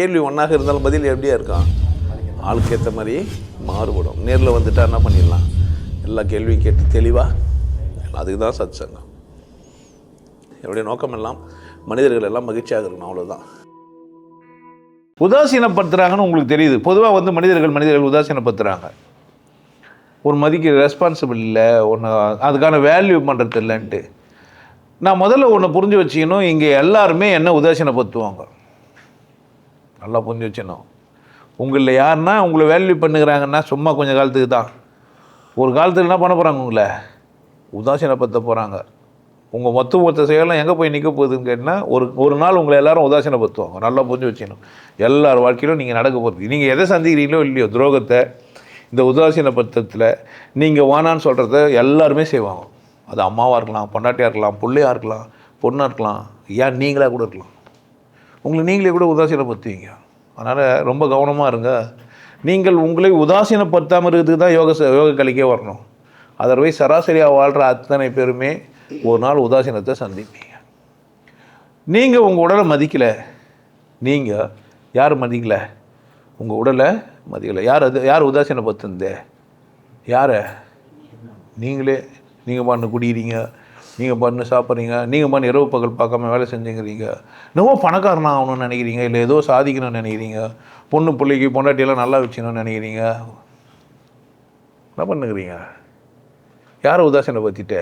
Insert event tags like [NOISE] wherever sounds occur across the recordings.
கேள்வி ஒன்றாக இருந்தாலும் பதில் எப்படியா இருக்கான் ஆளுக்கு ஏற்ற மாதிரி மாறுபடும். நேரில் வந்துட்டா என்ன பண்ணிடலாம்? எல்லா கேள்வியும் கேட்டு தெளிவாக அதுக்கு தான் சத் சங்கம் என்னுடைய நோக்கம் எல்லாம் மனிதர்கள் எல்லாம் மகிழ்ச்சியாக இருக்கணும் அவ்வளோதான் உதாசீனப்படுத்துகிறாங்கன்னு உங்களுக்கு தெரியுது. பொதுவாக வந்து மனிதர்கள் மனிதர்கள் உதாசீனப்படுத்துகிறாங்க ஒரு மதிக்க ரெஸ்பான்சிபிள் இல்லை ஒன்று அதுக்கான வேல்யூ பண்ணுறது இல்லைன்ட்டு நான் முதல்ல ஒன்று புரிஞ்சு வச்சுக்கணும் இங்கே எல்லாருமே என்ன உதாசீனப்படுத்துவாங்க? நல்லா புரிஞ்சு வச்சுக்கணும். உங்களில் யாருன்னா உங்களை வேல்யூ பண்ணுகிறாங்கன்னா சும்மா கொஞ்சம் காலத்துக்கு தான். ஒரு காலத்தில் என்ன பண்ண போகிறாங்க உங்களை? உதாசீனப்படுத்த போகிறாங்க உங்கள் மொத்த மொத்த செயலாம் எங்கே போய் நிற்க போகுதுன்னு கேட்டால் ஒரு ஒரு நாள் உங்களை எல்லாரும் உதாசீனப்படுத்துவாங்க நல்லா புரிஞ்சு வச்சுக்கணும். எல்லார் வாழ்க்கையிலும் நீங்கள் நடக்க போகிறது நீங்கள் எதை சந்திக்கிறீங்களோ இல்லையோ துரோகத்தை இந்த உதாசீனப்படுத்தத்தில் நீங்கள் வானான்னு சொல்கிறத எல்லாருமே செய்வாங்க. அது அம்மாவாக இருக்கலாம் பொண்டாட்டியாக இருக்கலாம் பிள்ளையாக இருக்கலாம் பொண்ணாக இருக்கலாம் ஏன் நீங்களாக கூட இருக்கலாம். உங்களை நீங்களே கூட உதாசீனப்படுத்துவீங்க. அதனால் ரொம்ப கவனமாக இருங்க. நீங்கள் உங்களை உதாசீனப்படுத்தாமல் இருக்கிறதுக்கு தான் யோக யோக கலைக்கே வரணும். அதர்வைஸ் சராசரியாக வாழ்கிற அத்தனை பேருமே ஒரு நாள் உதாசீனத்தை சந்திப்பீங்க. நீங்கள் உங்கள் உடலை மதிக்கலை. நீங்கள் யார் மதிக்கலை? உங்கள் உடலை மதிக்கலை. யார் அது யார் உதாசீனப்படுத்துந்தே யாரை? நீங்களே நீங்கள் பண்ண குடிக்கிறீங்க. நீங்கள் பண்ணு சாப்பிட்றீங்க? நீங்கள் பண்ணு இரவு பகல் பார்க்காம வேலை செஞ்சுங்கிறீங்க. என்னவோ பணக்காரனாக ஆகணும்னு நினைக்கிறீங்க இல்லை ஏதோ சாதிக்கணும்னு நினைக்கிறீங்க பொண்ணு பிள்ளைக்கு பொண்டாட்டியெல்லாம் நல்லா வச்சுக்கணும்னு நினைக்கிறீங்க. என்ன பண்ணுகிறீங்க? யாரை உதாசீனப்படுத்திட்டு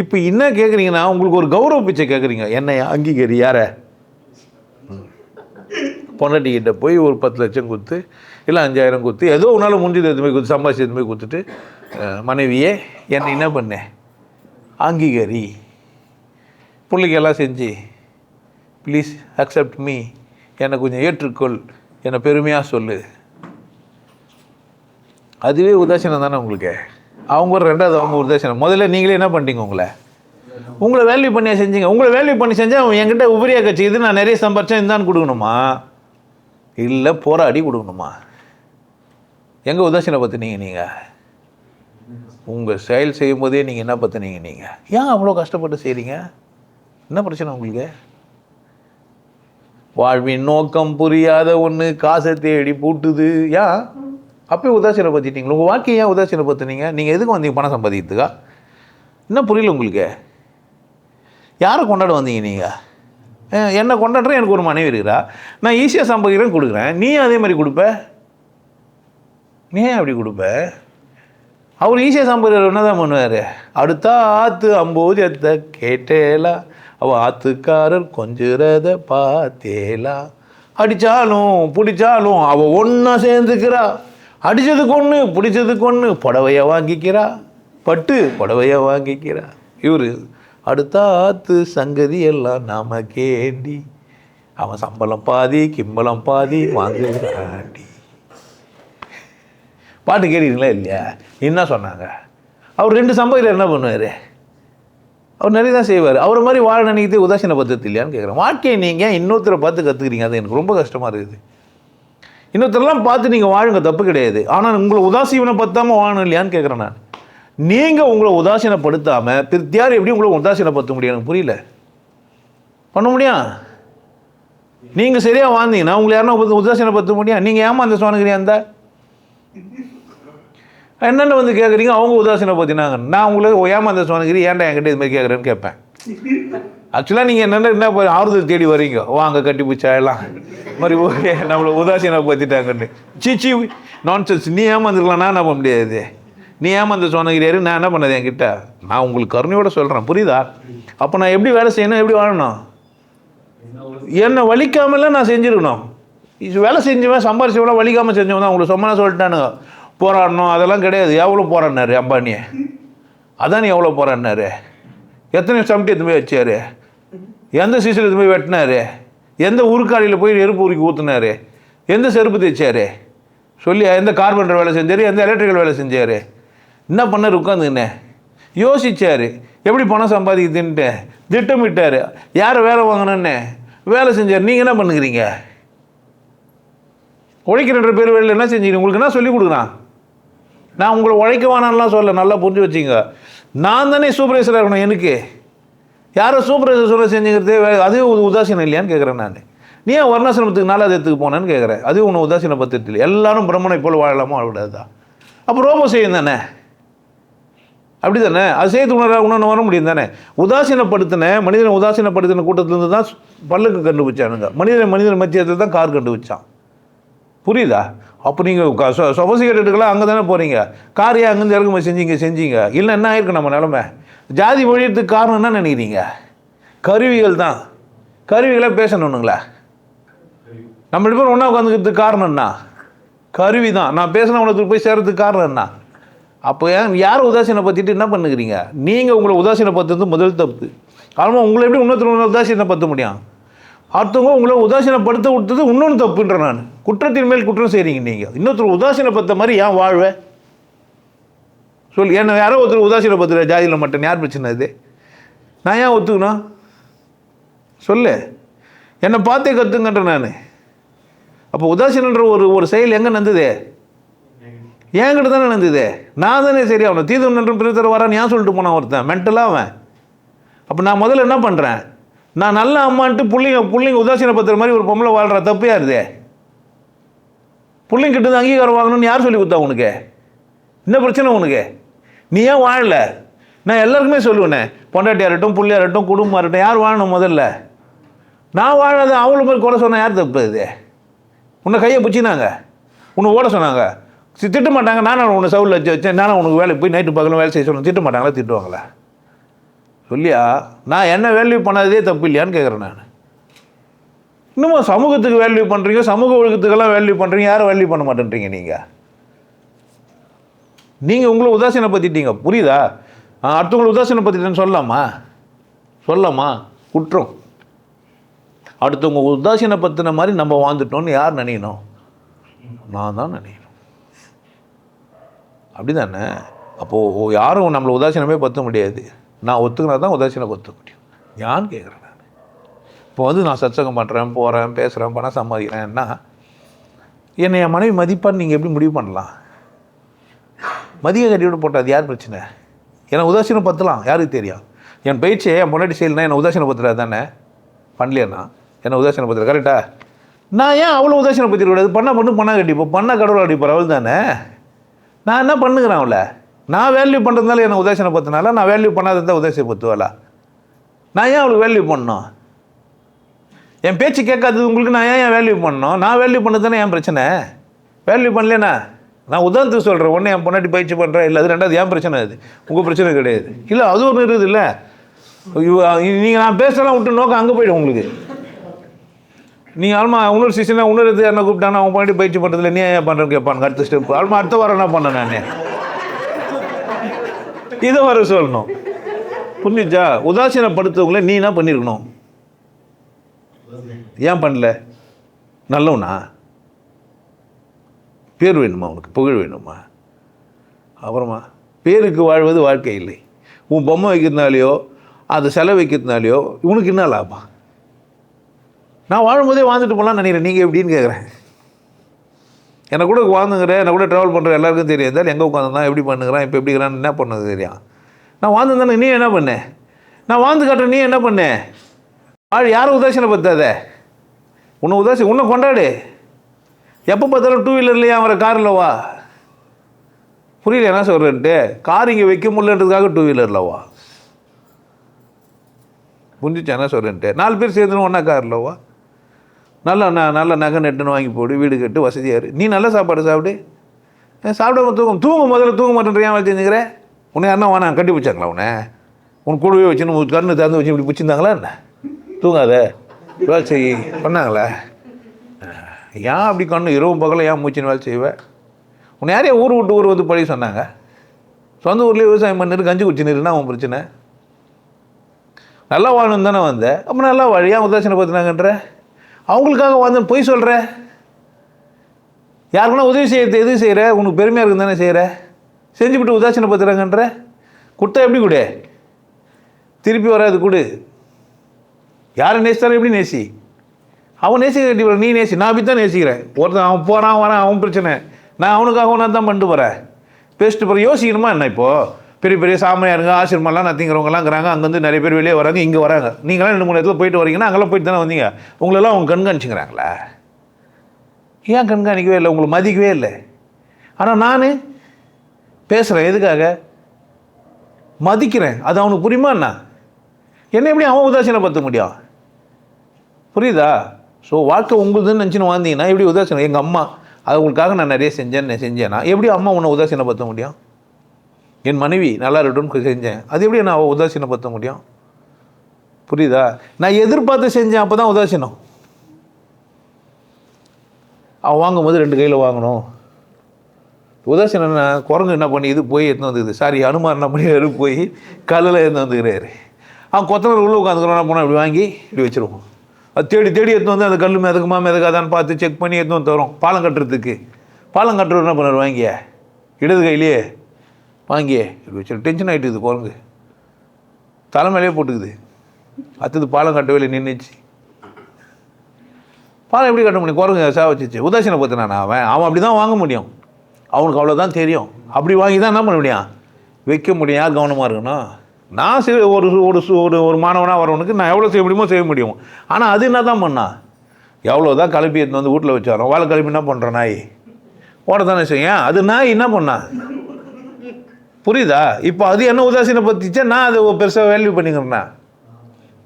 இப்போ என்ன கேட்குறீங்கன்னா உங்களுக்கு ஒரு கௌரவ பிச்சை கேட்குறீங்க என்னை அங்கீகரி யாரை? பொண்டாட்டிக்கிட்ட போய் ஒரு பத்து லட்சம் கொடுத்து இல்லை அஞ்சாயிரம் கொடுத்து ஏதோ உன்னால் முடிஞ்சது எதுவுமே கொடுத்து சம்பாதிச்சு எதுவுமே கொடுத்துட்டு மனைவியே என்னை என்ன பண்ணேன் அங்கீகரி. பிள்ளைக்கெல்லாம் செஞ்சு ப்ளீஸ் அக்செப்ட் மீ என்னை கொஞ்சம் ஏற்றுக்கொள். என்னை பெருமையாக சொல்லு. அதுவே உதாசீனம் தானே உங்களுக்கு? அவங்க ஒரு ரெண்டாவது அவங்க உதாசீனம். முதல்ல நீங்களே என்ன பண்ணிட்டீங்க உங்களை? உங்களை வேல்யூ பண்ணியா செஞ்சீங்க? உங்களை வேல்யூ பண்ணி செஞ்சால் அவன் என்கிட்ட உபரியா கட்சி இது நான் நிறைய சம்பாரிச்சேன் இந்தான்னு கொடுக்கணுமா? இல்லை போராடி கொடுக்கணுமா? எங்கே உதாசீனை பார்த்துனீங்க நீங்கள் உங்கள் செயல் செய்யும் போதே நீங்கள் என்ன பற்றினீங்க நீங்கள் ஏன் அவ்வளோ கஷ்டப்பட்டு செய்கிறீங்க என்ன பிரச்சனை உங்களுக்கு? வாழ்வின் நோக்கம் புரியாத ஒன்று காசை தேடி பூட்டுது. ஏன் அப்பயே உதாசீனை பற்றிட்டீங்களா உங்கள் வாழ்க்கையை ஏன் உதாசீனை பற்றினீங்க நீங்கள் எதுக்கு வந்தீங்க பணம் சம்பாதிக்கிறதுக்கா? என்ன புரியல உங்களுக்கு? யாரை கொண்டாட வந்தீங்க நீங்கள் என்னை கொண்டாடுற எனக்கு ஒரு மனைவி இருக்கிறா. நான் ஈஸியாக சம்பாதிக்கிறேன் கொடுக்குறேன். நீ அதே மாதிரி கொடுப்ப? நீ ஏன் அப்படி கொடுப்ப? அவர் ஈஸியாக சாம்பார் என்ன தான் பண்ணுவார். அடுத்த ஆத்து அம்போதியத்தை கேட்டேலா. அவள் ஆத்துக்காரர் கொஞ்சுறத பார்த்தேலா. அடித்தாலும் பிடிச்சாலும் அவள் ஒன்றா சேர்ந்துக்கிறா. அடித்ததுக்கு ஒன்று பிடிச்சதுக்கு ஒன்று புடவையை வாங்கிக்கிறா. பட்டு புடவையை வாங்கிக்கிறா. இவர் அடுத்த ஆத்து சங்கதி எல்லாம் நாம கேண்டி அவன் சம்பளம் பாதி கிம்பளம் பாதி வாங்குகிறாண்டி. பாட்டு கேட்டீங்களா இல்லையா? என்ன சொன்னாங்க? அவர் ரெண்டு சம்பவத்தில் என்ன பண்ணுவார்? அவர் நிறைய தான் செய்வார். அவர் மாதிரி வாழ நினைக்கிறது உதாசீன பద్ధதி இல்லையான்னு கேட்குறேன் வாழ்க்கையை நீங்கள் இன்னொருத்தரை பார்த்து கற்றுக்கிறீங்க அது எனக்கு ரொம்ப கஷ்டமாக இருக்குது. இன்னொருத்தரெல்லாம் பார்த்து நீங்கள் வாழுங்க தப்பு கிடையாது. ஆனால் உங்களை உதாசீனப்படுத்தாமல் வாழணும் இல்லையான்னு கேட்குறேன் நான். நீங்கள் உங்களை உதாசீனப்படுத்தாமல் பிறத்தியார் எப்படி உங்களை உதாசீனப்படுத்த முடியும்? எனக்கு புரியல. பண்ண முடியும் நீங்கள் சரியாக வாழ்ந்தீங்கன்னா உங்களை யாரும் உதாசீனப்படுத்த முடியும் நீங்கள் ஏமாந்த சோனகிரியா இருந்தால் என்னென்ன வந்து கேட்குறீங்க அவங்க உதாசீனப்படுத்தினாங்க நான் உங்களை ஏமாந்த சோனகிரி ஏன்டா என்கிட்ட இது மாதிரி கேட்குறேன்னு கேட்பேன் ஆக்சுவலாக நீங்கள் என்னென்ன என்ன போய் ஆறுதல் தேடி வரீங்க? வாங்க கட்டி பிடிச்சா எல்லாம் மாதிரி ஓகே [LAUGHS] நம்மளை உதாசீனப்படுத்திட்டாங்கன்னு சீச்சி நான்சென்ஸ் நீ ஏமாந்துருக்கலாம் நான் என்ன பண்ண முடியாது? நீ ஏமாந்த சோனகிரியாரு நான் என்ன பண்ணது என்கிட்ட? நான் உங்களுக்கு கருணையோட சொல்கிறேன் புரியுதா? அப்போ நான் எப்படி வேலை செய்யணும்? எப்படி வாழணும்? என்னை வலிக்காமலாம் நான் செஞ்சுருக்கணும். இது வேலை செஞ்சவன் சம்பாரிச்சவெல்லாம் வலிக்காமல் செஞ்சவன் தான். உங்களுக்கு சொன்னா சொல்லிட்டானுங்க. போராடணும் அதெல்லாம் கிடையாது. எவ்வளோ போராடினாரு அம்பானியை? அதான் எவ்வளோ போராடினாரு? எத்தனை சமட்டி எதுவுமே வச்சார்? எந்த சீசில் எடுத்து போய் வெட்டினாரு? எந்த உருக்காடியில் போய் நெருப்பு உருக்கி ஊற்றுனாரு எந்த செருப்பு தைச்சாரு? சொல்லி எந்த கார்பெண்டர் வேலை செஞ்சார்? எந்த எலக்ட்ரிக்கல் வேலை செஞ்சார்? என்ன பண்ணார்? உட்காந்துங்கண்ணே யோசிச்சார். எப்படி பணம் சம்பாதிக்குதுன்ட்டு. திட்டமிட்டார். யார் வேலை வாங்கணுன்னு வேலை செஞ்சார். நீங்கள் என்ன பண்ணுகிறீங்க? உழைக்கிற பேர் வேலையில் என்ன செஞ்சீங்க? உங்களுக்கு என்ன சொல்லி கொடுக்குறான்? நான் உங்களை உழைக்க வேணாம்லாம் சொல்ல நல்லா புரிஞ்சு வச்சிங்க நான் தானே சூப்பர்வைசராக இருக்கணும் எனக்கு? யாரோ சூப்பர்வைசர் சொல்ல செஞ்சுக்கிறது அது உதாசீனம் இல்லையான்னு கேட்குறேன் நான். நீ ஏன் வர்ணாசிரமத்துக்கு நாலாவது இடத்துக்கு போனேன்னு கேட்குறேன் அதுவும் உன்னை உதாசீன பத்திரத்தில். எல்லாரும் பிரம்மனை போல் வாழலாமா? வாழக்கூடாதா அப்போ ரோபோ செய்யும் தானே? அப்படி தானே அது செய்து உணர உணர்ந்து வர முடியும் தானே? உதாசீனப்படுத்தின மனிதனை உதாசீனப்படுத்தின கூட்டத்திலேருந்து தான் பல்லுக்கு கண்டுபிடிச்சானுங்க. மனிதன் மனிதன் மத்தியத்தில் தான் கார் கண்டுபிடிச்சான். புரியுதா? அப்போ நீங்கள் சொபசிகேட்டுக்கெல்லாம் அங்கே தானே போகிறீங்க கார் அங்கேருந்து இறக்குமதி செஞ்சீங்க செஞ்சீங்க? இல்லை என்ன ஆயிருக்கு நம்ம நிலமை? ஜாதி ஒழியத்துக்கு காரணம் என்ன நினைக்கிறீங்க? கருவிகள் தான். கருவிகளை பேசணுங்களா நம்ம ரெண்டு பேரும் ஒன்றா உட்காந்துக்கிறதுக்கு காரணம் என்ன? கருவி தான். நான் பேசின போய் சேர்றதுக்கு காரணம் என்ன? அப்போ ஏன் யார் உதாசீனப்படுத்திட்டு என்ன பண்ணுகிறீங்க? நீங்கள் உங்களை உதாசீனப்படுத்துறது முதல் தப்பு. காரணம் உங்களை எப்படி இன்னொருத்தர் உதாசீனப்படுத்த முடியும்? அடுத்தவங்க உங்களை உதாசீனப்படுத்த விட்டது இன்னொன்று தப்புன்ற நான். குற்றத்தின் மேல் குற்றம் செய்கிறீங்க நீங்கள் இன்னொருத்தர் உதாசீனப்படுத்த மாதிரி ஏன் வாழ்வேன் சொல் என்ன யாரோ ஒருத்தர் உதாசீனப்படுத்துகிற ஜாதியில் மட்டும். யார் பிரச்சனை இது? நான் ஏன் ஒத்துக்கணும் சொல்லு. என்னை பார்த்தே கற்றுங்கன்ற நான். அப்போ உதாசீனன்ற ஒரு ஒரு செயல் எங்கே நடந்தது? என்கிட்ட தானே நடந்தது. நான் தானே சரி அவனை தீது நன்றும் பிரித்தர் வரான்னு ஏன் சொல்லிட்டு போனான் ஒருத்தன்? மென்டலாக அவன். அப்போ நான் முதல்ல என்ன பண்ணுறேன் நான் நல்ல அம்மான்ட்டு பிள்ளைங்க பிள்ளைங்க உதாசீனப்படுத்துற மாதிரி ஒரு பொம்பளை வாழ்கிற தப்பு யாருது பிள்ளைங்க கிட்ட அங்கீகாரம் வாங்கணும்னு யார் சொல்லி கொடுத்தா உனக்கு? என்ன பிரச்சனை உனக்கு? நீ ஏன் வாழல? நான் எல்லாருக்குமே சொல்லுவேனே பொண்டாட்டியாக இருக்கட்டும் இருக்கட்டும் குடும்பமாக இருக்கட்டும் யார் வாழணும் முதல்ல? நான் வாழாத அவங்கள மாதிரி குறை சொன்னால் யார் தப்பு இது? உன்னை கையை பிடிச்சினாங்க உன்னை ஓட சொன்னாங்க. திட்ட மாட்டாங்க நானும் உன்னை சவுலில் வச்சு வச்சேன். நானும் உனக்கு வேலைக்கு போய் நைட்டு பகலும் வேலை செய்ய சொன்னேன் திட்ட மாட்டாங்களா திட்டுவாங்களா? சொல்லியா? நான் என்ன வேல்யூ பண்ணாததே தப்பு இல்லையான்னு கேட்குறேன் நான். இன்னமும் சமூகத்துக்கு வேல்யூ பண்ணுறீங்க சமூக ஒழுக்கத்துக்கெல்லாம் வேல்யூ பண்ணுறீங்க யாரும் வேல்யூ பண்ண மாட்டேன்றீங்க நீங்கள் நீங்கள் உங்களை உதாசீனப்படுத்திட்டீங்க புரியுதா? அடுத்தவங்களை அடுத்தவங்களை உதாசீனப்படுத்திட்டேன்னு சொல்லலாமா? சொல்லலாமா? குற்றம். அடுத்தவங்க உதாசீனப்படுத்தின மாதிரி நம்ம வாழ்ந்துட்டோம்னு யார் நினைக்கணும்? நான் தான் நினைக்கணும். அப்படி தானே அப்போது யாரும் நம்மளை உதாசீனமே பற்ற முடியாது. நான் ஒத்துக்கினா தான் உதாசீனப்படுத்த முடியும். யான்னு கேட்குறேன் நான்? இப்போ வந்து நான் சத்சங்கம் பண்ணுறேன் போகிறேன் பேசுகிறேன் பணம் சம்பாதிக்கிறேன்னா என்னை என் மனைவி மதிப்பான்னு நீங்கள் எப்படி முடிவு பண்ணலாம்? மதிய கட்டிவிட போட்டால் அது யார் பிரச்சனை? என்னை உதாசீனப்படுத்தலாம் யாருக்கு தெரியும்? என் பயிற்சியை என் முன்னாடி செய்யலாம் என்னை உதாசீனப்படுத்துறது தானே? பண்ணலையண்ணா. என்னை உதாசீனப்படுத்துற கரெக்டா நான் ஏன் அவ்வளோ உதாசீனப்படுத்திடக்கூடாது பண்ண பண்ணு பண்ணால் கட்டிப்போம் பண்ண கடவுள் அடிப்பார் அவள் தானே நான் என்ன பண்ணுகிறேன் அவளை? நான் வேல்யூ பண்ணுறதுனால என்னை உதாசீனப்படுத்தினால நான் வேல்யூ பண்ணாதான் உதாசீனப்படுத்துவாளா நான் ஏன் அவளுக்கு வேல்யூ பண்ணோம் என் பேச்சு கேட்காதது உங்களுக்கு நான் ஏன் வேல்யூ பண்ணணும்? நான் வேல்யூ பண்ணது தானே என் பிரச்சனை? வேல்யூ பண்ணலனா நான் உதாரணத்துக்கு சொல்கிறேன் ஒன்று என் பொண்டாட்டி பயிற்சி பண்ணுறேன் இல்லை அது ரெண்டாவது என் பிரச்சனை அது? உங்கள் பிரச்சனை கிடையாது. இல்லை அது ஒன்று இருக்குது இல்லை. நீங்கள் நான் பேசலாம் விட்டு நோக்கம் அங்கே போயிடும் உங்களுக்கு. நீங்கள் ஆல்மா இன்னொரு சீசனாக இன்னொரு என்ன கூப்பிட்டானா அவன் பொண்டாட்டி பயிற்சி பண்ணுறதுல நீ ஏன் பண்ணுறேன்னு கேட்பானுங்க. அடுத்த ஸ்டெப் ஆல்மா அடுத்த வாரம் என்ன பண்ணேன் நான்? இதை வர சொல்லணும். புரிஞ்சுச்சா? உதாசீனப்படுத்தவங்கள நீ என்ன பண்ணியிருக்கணும் ஏன் பண்ணல? நல்லவனா? பேர் வேணுமா உனக்கு? புகழ் வேணுமா? அப்புறமா பேருக்கு வாழ்வது வாழ்க்கை இல்லை. உன் பொம்மை வைக்கிறதுனாலையோ அதை செலவு வைக்கிறதுனாலையோ உனக்கு என்ன லாபம்? நான் வாழும்போதே வாழ்ந்துட்டு போகலான்னு நினைக்கிறேன். நீங்கள் எப்படின்னு கேட்குறேன் என்னை கூட வாழ்ந்துங்கிறேன் என்னை கூட ட்ராவல் பண்ணுற எல்லாருக்கும் தெரியும். இருந்தாலும் எங்கே உட்காந்துருந்தான் எப்படி பண்ணுங்கிறான் இப்போ எப்படி என்ன பண்ணது தெரியும். நான் வாழ்ந்துருந்தானே நீ என்ன பண்ண? நான் வாழ்ந்து காட்டுறேன் நீ என்ன பண்ண? ஆள் யாரும் உதாசீனப்படுத்தாத உன்னை உதாசி உன்னை கொண்டாடு. எப்போ பார்த்தாலும் டூ வீலர்லையே அவரை காரில் வா. புரியல என்ன சொல்கிறேன்ட்டு கார் இங்கே வைக்க முடியலன்றதுக்காக டூ வீலரில் வா. புரிஞ்சிச்சு என்ன சொல்கிறேன்ட்டு நாலு பேர் சேர்ந்துன்னு ஒன்றா காரில் வா. நல்ல ந நல்ல நகை நெட்டுன்னு வாங்கி போடு வீடு கட்டு வசதியாக இரு நீ நல்ல சாப்பாடு சாப்பிடு. சாப்பிட சாப்பிடாம தூங்கும். தூங்கும் முதல்ல தூங்க மாட்டேன் ஏன் வச்சுருந்துக்கிற? உன்னை யாருன்னா வேணா கட்டி பிடிச்சாங்களா உன்னை? உன் கூடவே வச்சுன்னு கண்ணு திறந்து வச்சு இப்படி பிடிச்சிருந்தாங்களா என்ன? தூங்காத. வேலை செய். பண்ணாங்களே? ஏன் அப்படி கண்ணு? இரவு பகல ஏன் மூச்சின்னு வேலை செய்வேன் உன்னை யாரையும் ஊர் விட்டு ஊர் வந்து பழகி சொன்னாங்க. சொந்த ஊர்லேயே விவசாயம் பண்ணிரு கஞ்சி குடிச்சுன்னு உன் பிரச்சனை. நல்லா வாழணும் தானே வந்தேன் அப்போ நல்லா வாழ. ஏன் உதாசீன பார்த்துனாங்கன்ற அவங்களுக்காக வந்து பொய் சொல்கிற யாருக்குன்னா உதவி செய்யறது எது செய்கிற உனக்கு பெருமையாக இருக்குன்னு தானே செய்கிற செஞ்சுவிட்டு உதாசீன பார்த்துறாங்கன்ற கொடுத்தா எப்படி கொடு? திருப்பி வராது கொடு. யாரை நேசித்தாலும் எப்படி நேசி? அவன் நேசிக்க கட்டி நீ நேசி. நான் அப்படி தான் நேசிக்கிறேன். ஒருத்தன் அவன் போகிறான் வரான் அவன் பிரச்சனை. நான் அவனுக்காக நான் தான் பண்ணிட்டு போகிறேன் பேசிட்டு போகிறேன் யோசிக்கணுமா என்ன இப்போது பெரிய பெரிய சாமியாருங்க ஆசிரமெல்லாம் நத்திங்கிறவங்கலாம் இருக்கிறாங்க அங்கேருந்து நிறைய பேர் வெளியே வராங்க இங்கே வராங்க. நீங்களாம் ரெண்டு மூணு இடத்துல போயிட்டு வரீங்கன்னா அங்கெல்லாம் போயிட்டு தானே வந்தீங்க. உங்களெல்லாம் அவங்க கண்காணிச்சுக்கிறாங்களா? ஏன் கண்காணிக்கவே இல்லை? உங்களை மதிக்கவே இல்லை. ஆனால் நான் பேசுகிறேன் எதுக்காக? மதிக்கிறேன். அது அவனுக்கு புரியுமா என்ன? என்ன எப்படி அவன் உதாசீனப்படுத்த முடியும்? புரியுதா? ஸோ வாழ்க்கை உங்களுதுன்னு நினச்சின்னு வந்தீங்கன்னா எப்படி உதாசீனம்? எங்கள் அம்மா அது உங்களுக்காக நான் நிறைய செஞ்சேன் நான் செஞ்சேன்னா எப்படி அம்மா உன்னை உதாசீனப்படுத்த முடியும்? என் மனைவி நல்லா இருக்கட்டும்னு செஞ்சேன். அது எப்படி நான் உதாசீனப்படுத்த முடியும்? புரியுதா? நான் எதிர்பார்த்து செஞ்சேன் அப்போ தான் உதாசீனம். அவன் வாங்கும்போது ரெண்டு கையில் வாங்கணும். உதாசீனம் என்ன? குரங்கு என்ன பண்ணி இது போய் எடுத்து வந்துக்குது. சாரி அனுமார் என்ன பண்ணி போய் கல்லில் எடுத்து வந்துக்கிறாரு. அவன் கொத்தனர் உள்ள உட்காந்துக்கிறோம் போனால் இப்படி வாங்கி இப்படி வச்சுருவோம். அது தேடி தேடி எடுத்து வந்து அந்த கல் மிதக்குமா மிதக்காதான்னு பார்த்து செக் பண்ணி எடுத்து வந்து தரும் பாலம் கட்டுறதுக்கு. பாலம் கட்டுறது என்ன பண்ணார் வாங்கிய? இடது கையிலேயே வாங்கியே. இப்படி வச்சு டென்ஷன் ஆகிட்டுது குரங்கு தலைமையிலே போட்டுக்குது. அடுத்தது பாலம் கட்டவே இல்லை நின்றுச்சு பாலம் எப்படி கட்ட முடியும்? குரங்கு சா வச்சுச்சு. உதாசீன பத்தினானா அவன்? அவன் அப்படி தான் வாங்க முடியும். அவனுக்கு அவ்வளோதான் தெரியும். அப்படி வாங்கி தான் என்ன பண்ண முடியும்? வைக்க முடியும் யார் கவனமாக இருக்கணும். நான் சரி ஒரு ஒரு சு- ஒரு ஒரு மாணவனாக வரவனுக்கு நான் எவ்வளோ செய்ய முடியுமோ செய்ய முடியும். ஆனால் அது என்ன தான் பண்ணா? எவ்வளோ தான் கிளப்பி எடுத்து வந்து வீட்டில் வச்சாரோ வாழை கலப்பி என்ன பண்ணுற நாய்? ஓட தானே செய்யும் அது நாய் என்ன பண்ணா? புரியுதா? இப்போ அது என்ன உதாசீன பற்றிச்சா நான் அதை பெருசாக வேல்யூ பண்ணிக்கிறேன்னா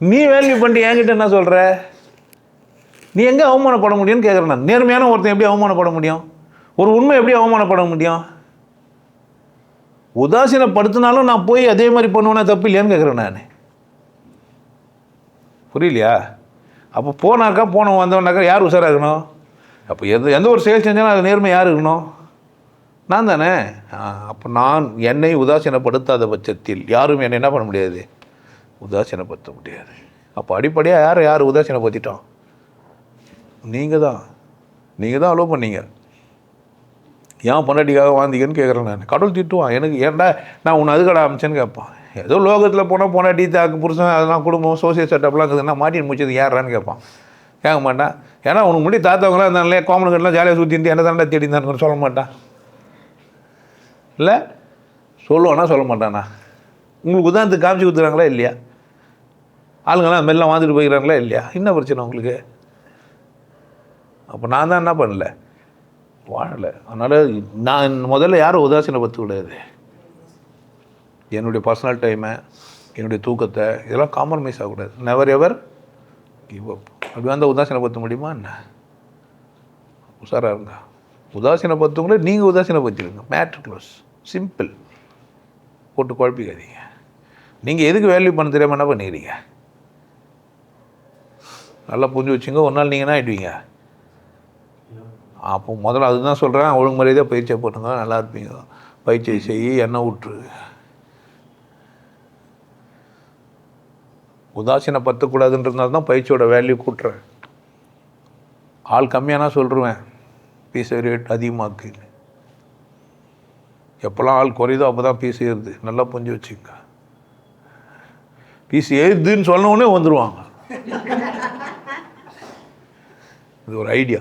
நீ வேல்யூ பண்ணிட்டு என்கிட்ட என்ன சொல்கிற நீ எங்கே அவமானப்பட முடியும்னு கேட்குறேன் நான். நேர்மையான ஒருத்தன் எப்படி அவமானப்பட முடியும்? ஒரு உண்மை எப்படி அவமானப்பட முடியும்? உதாசீனப்படுத்தினாலும் நான் போய் அதே மாதிரி பண்ணுவேன்னா தப்பு இல்லையான்னு கேட்குறேன் நான். புரியலையா? அப்போ போனாக்கா போனவன் வந்தவனாக்கா யார் உஷாராக இருக்கணும்? அப்போ எந்த எந்த ஒரு செயல் செஞ்சாலும் அது நேர்மை யார் இருக்கணும்? நான் தானே அப்போ நான் என்னை உதாசீனப்படுத்தாத பட்சத்தில் யாரும் என்னை என்ன பண்ண முடியாது? உதாசீனப்படுத்த முடியாது. அப்போ அடிப்படையாக யார் யார் உதாசீனப்படுத்திட்டோம்? நீங்கள் தான் நீங்கள் தான் அலோவ் பண்ணீங்க. ஏன் பொண்டாட்டிக்காக வாழ்ந்தீங்கன்னு கேட்குறேன் நான். கடவுள் திட்டுவான். எனக்கு ஏன்டா நான் உன்னை அதுக்கடா அமிச்சேன்னு கேட்பான். ஏதோ லோகத்தில் போனால் பொன்னாட்டி தாக்கு புருஷன் அதெல்லாம் குடும்பம் சோசியல் செட்டப்லாம் இருக்குதுன்னா மாட்டின்னு முடிச்சது ஏறான்னு கேட்பான். கேட்க மாட்டான். ஏன்னா உனக்கு முன்னாடி தாத்தவங்களாம் இருந்தாலே கோமனுக்கெல்லாம் ஜாலியாக சுற்றிட்டு என்ன தாண்டா தேடி இருந்தான்னு சொல்ல மாட்டான். இல்லை சொல்லுவானா சொல்ல மாட்டானா? உங்களுக்கு உதாரணத்துக்கு காமிச்சு கொடுத்துறாங்களா இல்லையா? ஆளுங்கெல்லாம் மெல்ல வாழ்ந்துட்டு போய்க்கிறாங்களா இல்லையா? என்ன பிரச்சனை உங்களுக்கு? அப்போ நான் தான் என்ன பண்ணல? வாழலை. அதனால் நான் முதல்ல யாரும் உதாசீனப்படுத்த கூடாது. என்னுடைய பர்சனல் டைமை என்னுடைய தூக்கத்தை இதெல்லாம் காம்ப்ரமைஸ் ஆகக்கூடாது. நெவர் எவர் கிவ் அப் அப்படி வந்தால் உதாசீனப்படுத்த முடியுமா என்ன? உஷாராக இருங்க. உதாசீனப்படுத்தவங்களே நீங்கள் உதாசீனப்படுத்திடுங்க மேட்ரு க்ளோஸ் சிம்பிள் போட்டு குழப்பிக்காதீங்க. நீங்கள் எதுக்கு வேல்யூ பண்ண தெரியாமல் என்ன பண்ணிக்கிறீங்க? நல்லா புரிஞ்சு வச்சுங்க. ஒரு நாள் நீங்கள் என்ன ஆகிடுவீங்க அப்போ முதல்ல அதுதான் சொல்கிறேன் ஒழுங்கு பயிற்சியை போட்டுங்க. நல்லா இருப்பீங்க. பயிற்சியை செய்ய எண்ணெய் விட்டுரு உதாசீனப்படுத்தக்கூடாதுன்றதுனால தான் பயிற்சியோட வேல்யூ கூட்டுறேன். ஆள் கம்மியானா சொல்லிடுவேன் பீஸ் ரேட் அதிகமாக இருக்குது எப்போல்லாம் ஆள் குறையுதோ அப்போ தான் பீஸ் ஏறுது. நல்லா புரிஞ்சு வச்சுக்கோங்க. பீஸ் ஏறுதுன்னு சொன்ன உடனே வந்துடுவாங்க இது ஒரு ஐடியா